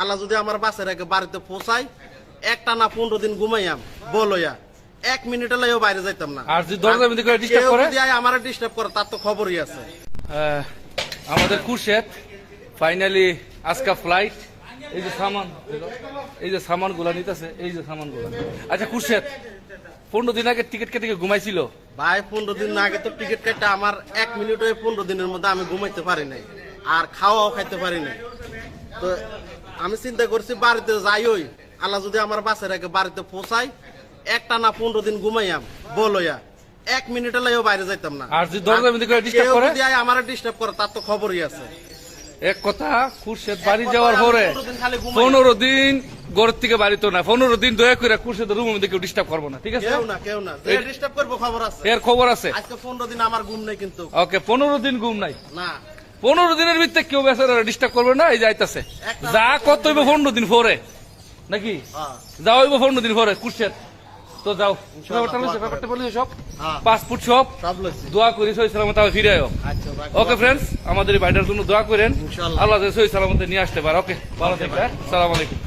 আল্লাহ যদি আমার বাসের আগে বাড়িতে পৌঁছাই একটা না পনেরো দিন ঘুমাইয়াম বলইয়া এক মিনিটে লাইও বাইরে যাইতাম না। আর যদি দরজার মধ্যে করে কেউ করে? যদি আমার ডিস্টার্ব করে তার তো খবরই আছে। আমাদের কুরশেদ ফাইনালি আজকা ফ্লাইট এই যে সামান এই যে সামানগুলা নিতেছে এই যে সামানগুলা আচ্ছা কুরশেদ পনেরো দিন আগে টিকিট কেটে ঘুমাইছিল? ভাই পনেরো দিন আগে তো টিকিট কেটে আমার এক মিনিট পনেরো দিনের মধ্যে আমি ঘুমাইতে পারি নাই আর খাওয়াও খাইতে পারি নাই। তো আমি চিন্তা করছি বাড়িতে যাইই আল্লাহ যদি আমার বাসের আগে বাড়িতে পৌঁছাই একটা না পনেরো দিন ঘুমাইয়াম বলইয়া এক মিনিটে লাইও বাইরে যাইতাম না। আর যদি দরজার মধ্যে করে disturb করে? যদি আমার ডিস্টার্ব করে তার তো খবরই আছে। এক কথা কুরশেদ বাড়ি যাওয়ার পরে পনেরো দিন ঘর থেকে বাড়ি তো না। পনেরো দিন দয়া করে কুরশেদ রুমের মধ্যে কেউ ডিস্টার্ব করব না ঠিক আছে? কেউ না কেউ না। ডিস্টার্ব করব খবর আছে। এর খবর আছে? আজকে পনেরো দিন আমার ঘুম নাই কিন্তু। ওকে পনেরো দিন ঘুম নাই? না। পনেরো দিনের ভিতরে কেউ বেচারা ডিস্টার্ব করবে না এই যাইতেছে যা কত হইব পনেরো দিন পরে। নাকি? হ্যাঁ। যা হইব পনেরো দিন পরে কুর্সের তো যাও। ব্যাপারটা লইছো, ব্যাপারটা বলিস সব। হ্যাঁ। পাসপোর্ট সব। সব দোয়া করি সহি সালামত আবার ফিরে আয়ো। আচ্ছা ওকে ফ্রেন্ডস আমাদের এই বাড়িটার জন্য দোয়া করেন। আল্লাহ সহি সালামতে নিয়ে আসতে পারে। ওকে ভালো থাকবে সালাম আলাইকুম।